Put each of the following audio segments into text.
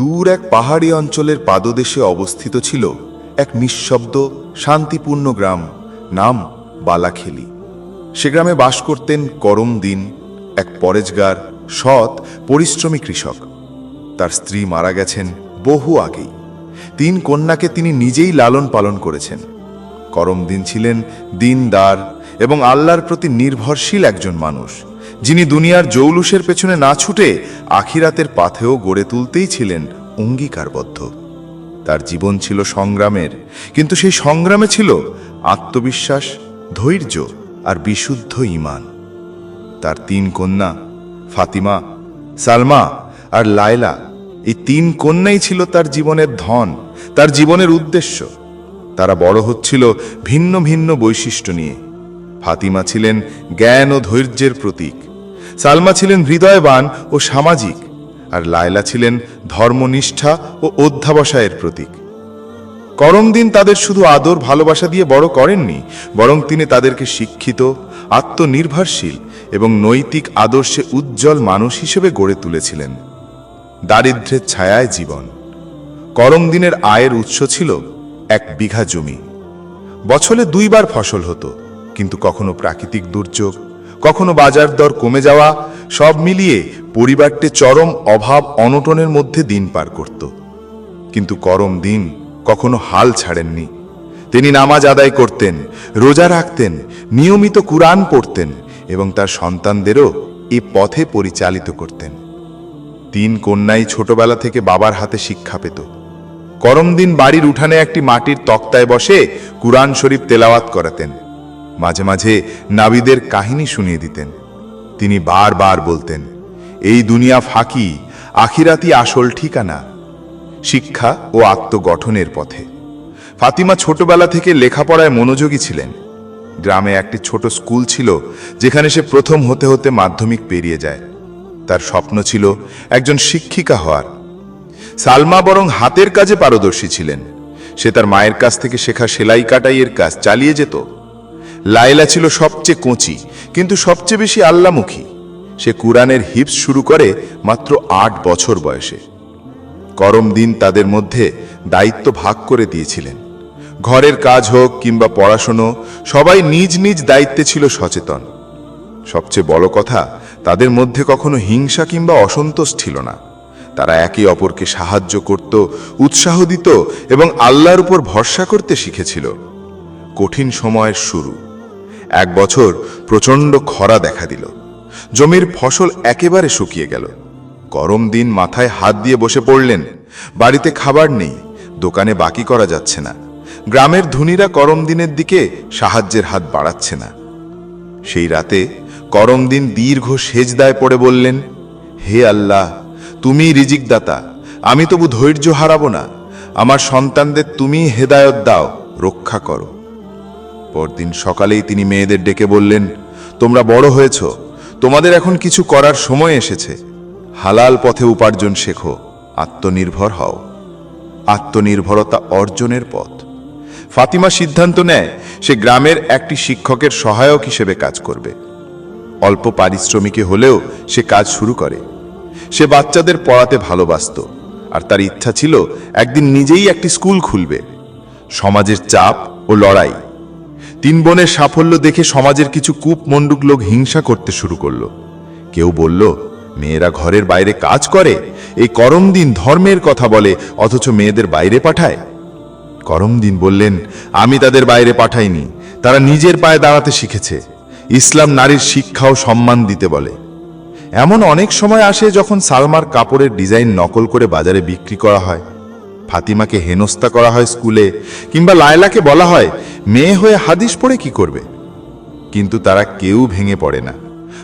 দূর এক পাহাড়ি অঞ্চলের পাদদেশে অবস্থিত ছিল এক নিঃশব্দ, শান্তিপূর্ণ গ্রাম, নাম বালাখেলি। সে গ্রামে বাস করতেন করম দিন এক পরেজগার, সৎ, পরিশ্রমী কৃষক। তার স্ত্রী মারা গেছেন বহু আগেই। তিন কন্যাকে তিনি নিজেই লালন পালন করেছেন। করম দিন ছিলেন দিনদার এবং আল্লাহর প্রতি নির্ভরশীল একজন মানুষ। যিনি দুনিয়ার জৌলুসের পেছনে না ছুটে আখিরাতের পাথেও গড়ে তুলতেই ছিলেন অঙ্গীকারবদ্ধ। তার জীবন ছিল সংগ্রামের, কিন্তু সেই সংগ্রামে ছিল আত্মবিশ্বাস, ধৈর্য আর বিশুদ্ধ ঈমান। তার তিন কন্যা, ফাতিমা, সালমা আর লায়লা, এই তিন কন্যাই ছিল তার জীবনের ধন, তার জীবনের উদ্দেশ্য। তারা বড় হচ্ছিল ভিন্ন ভিন্ন বৈশিষ্ট্য নিয়ে। ফাতিমা ছিলেন জ্ঞান ও ধৈর্যের প্রতীক। সালমা ছিলেন হৃদয়বান ও সামাজিক, আর লায়লা ছিলেন ধর্মনিষ্ঠা ও অধ্যাবসায়ের প্রতীক। করমদিন তাদের শুধু আদর ভালোবাসা দিয়ে বড় করেননি, বরং তিনি তাদেরকে শিক্ষিত, আত্মনির্ভরশীল এবং নৈতিক আদর্শে উজ্জ্বল মানুষ হিসেবে গড়ে তুলেছিলেন। দারিদ্র্যের ছায়ায় জীবন। করমদিনের আয়ের উৎস ছিল এক বিঘা জমি। বছরে দুইবার ফসল হতো, কিন্তু কখনো প্রাকৃতিক দুর্যোগ কখনো বাজার দর কমে যাওয়া, সব মিলিয়ে পরিবারটি চরম অভাব অনটনের মধ্যে দিন পার করত। কিন্তু করম দিন কখনো হাল ছাড়েননি। তিনি নামাজ আদায় করতেন, রোজা রাখতেন, নিয়মিত কুরআন পড়তেন এবং তার সন্তানদেরও এ পথে পরিচালিত করতেন। তিন কন্যাই ছোটবেলা থেকে বাবার হাতে শিক্ষা পেত। করমদিন বাড়ির উঠানে একটি মাটির তক্তায় বসে কুরআন শরীফ তেলাওয়াত করাতেন। মাঝে মাঝে নাবিদের কাহিনী শুনিয়ে দিতেন। তিনি বারবার বলতেন, এই দুনিয়া ফাঁকি আখিরাতি আসল ঠিকানা, শিক্ষা ও আত্মগঠনের পথে। ফাতিমা ছোটবেলা থেকে লেখাপড়ায় মনোযোগী ছিলেন। গ্রামে একটি ছোট স্কুল ছিল, যেখানে সে প্রথম হতে হতে মাধ্যমিক পেরিয়ে যায়। তার স্বপ্ন ছিল একজন শিক্ষিকা হওয়ার। সালমা বরং হাতের কাজে পারদর্শী ছিলেন। সে তার মায়ের কাছ থেকে শেখা সেলাই কাটাইয়ের কাজ চালিয়ে যেত। লাইলা ছিল সবচেয়ে কোঁচি, কিন্তু সবচেয়ে বেশি আল্লামুখী। সে কুরআনের হিপস শুরু করে মাত্র আট বছর বয়সে। করম দিন তাদের মধ্যে দায়িত্ব ভাগ করে দিয়েছিলেন। ঘরের কাজ হোক কিংবা পড়াশুনো, সবাই নিজ নিজ দায়িত্বে ছিল সচেতন। সবচেয়ে বড় কথা, তাদের মধ্যে কখনো হিংসা কিংবা অসন্তোষ ছিল না। তারা একে অপরকে সাহায্য করত, উৎসাহ দিত এবং আল্লাহর উপর ভরসা করতে শিখেছিল। কঠিন সময়ের শুরু। এক বছর প্রচণ্ড খরা দেখা দিল। জমির ফসল একেবারে শুকিয়ে গেল। গরম দিন মাথায় হাত দিয়ে বসে পড়লেন, বাড়িতে খাবার নেই, দোকানে বাকি করা যাচ্ছে না, গ্রামের ধনীরা করম দিনের দিকে সাহায্যের হাত বাড়াচ্ছে না। সেই রাতে করম দিন দীর্ঘ সেজদায় পড়ে বললেন, হে আল্লাহ, তুমি রিজিক দাতা আমি তবু ধৈর্য হারাবো না, আমার সন্তানদের তুমি হেদায়ত দাও, রক্ষা করো। পরদিন সকালেই তিনি মেয়েদের ডেকে বললেন, তোমরা বড় হয়েছ, তোমাদের এখন কিছু করার সময় এসেছে। হালাল পথে উপার্জন শেখো, আত্মনির্ভর হও। আত্মনির্ভরতা অর্জনের পথ। ফাতিমা সিদ্ধান্ত নেয়, সে গ্রামের একটি শিক্ষকের সহায়ক হিসেবে কাজ করবে। অল্প পারিশ্রমিকে হলেও সে কাজ শুরু করে। সে বাচ্চাদের পড়াতে ভালোবাসত, আর তার ইচ্ছা ছিল একদিন নিজেই একটি স্কুল খুলবে। সমাজের চাপ ও লড়াই তিন বোনের সাফল্য দেখে সমাজের কিছু কূপ মণ্ডুক লোক হিংসা করতে শুরু করল। কেউ বলল, মেয়েরা ঘরের বাইরে কাজ করে? এই করম দিন ধর্মের কথা বলে, অথচ মেয়েদের বাইরে পাঠায়? করম দিন বললেন, আমি তাদের বাইরে পাঠাইনি। তারা নিজের পায়ে দাঁড়াতে শিখেছে। ইসলাম নারীর শিক্ষা ও সম্মান দিতে বলে। এমন অনেক সময় আসে যখন সালমার কাপড়ের ডিজাইন নকল করে বাজারে বিক্রি করা হয়। ফাতিমাকে হেনস্থা করা হয় স্কুলে, কিংবা লায়লাকে বলা হয়, মেয়ে হয়ে হাদিস পড়ে কি করবে? কিন্তু তারা কেউ ভেঙে পড়ে না।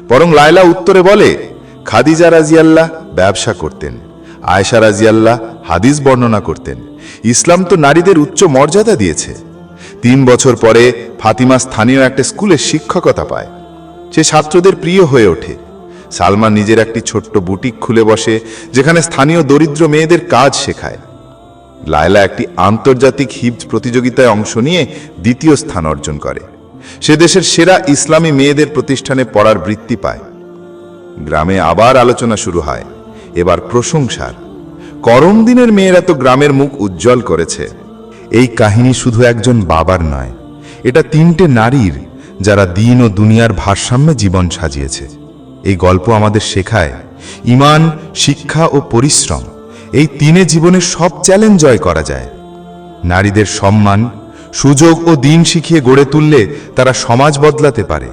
বরং লায়লা উত্তরে বলে, খাদিজা রাজিয়াল্লাহ ব্যবসা করতেন, আয়েশা রাজিয়াল্লাহ হাদিস বর্ণনা করতেন, ইসলাম তো নারীদের উচ্চ মর্যাদা দিয়েছে। তিন বছর পরে ফাতিমা স্থানীয় একটা স্কুলে শিক্ষকতা পায়। সে ছাত্রদের প্রিয় হয়ে ওঠে। সালমা নিজের একটি ছোট্ট বুটিক খুলে বসে, যেখানে স্থানীয় দরিদ্র মেয়েদের কাজ শেখায়। লায়লা একটি আন্তর্জাতিক হিপস প্রতিযোগিতায় অংশ নিয়ে দ্বিতীয় স্থান অর্জন করে। সে দেশের সেরা ইসলামী মেয়েদের প্রতিষ্ঠানে পড়ার বৃত্তি পায়। গ্রামে আবার আলোচনা শুরু হয়। এবার প্রশংসার। করম দিনের মেয়েরা তো গ্রামের মুখ উজ্জ্বল করেছে। এই কাহিনী শুধু একজন বাবার নয়, এটা তিনটে নারীর যারা দিন ও দুনিয়ার ভারসাম্যে জীবন সাজিয়েছে। এই গল্প আমাদের শেখায় ইমান, শিক্ষা ও পরিশ্রম। এই তিনে জীবনের সব চ্যালেঞ্জ জয় করা যায়। নারীদের সম্মান, সুযোগ ও দিন শিখিয়ে গড়ে তুললে তারা সমাজ বদলাতে পারে।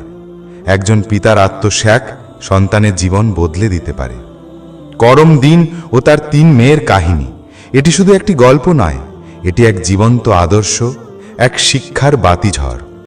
একজন পিতার আত্মশ্যাক সন্তানের জীবন বদলে দিতে পারে। করম দিন ও তার তিন মেয়ের কাহিনী, এটি শুধু একটি গল্প নয়, এটি এক জীবন্ত আদর্শ, এক শিক্ষার বাতিঝড়।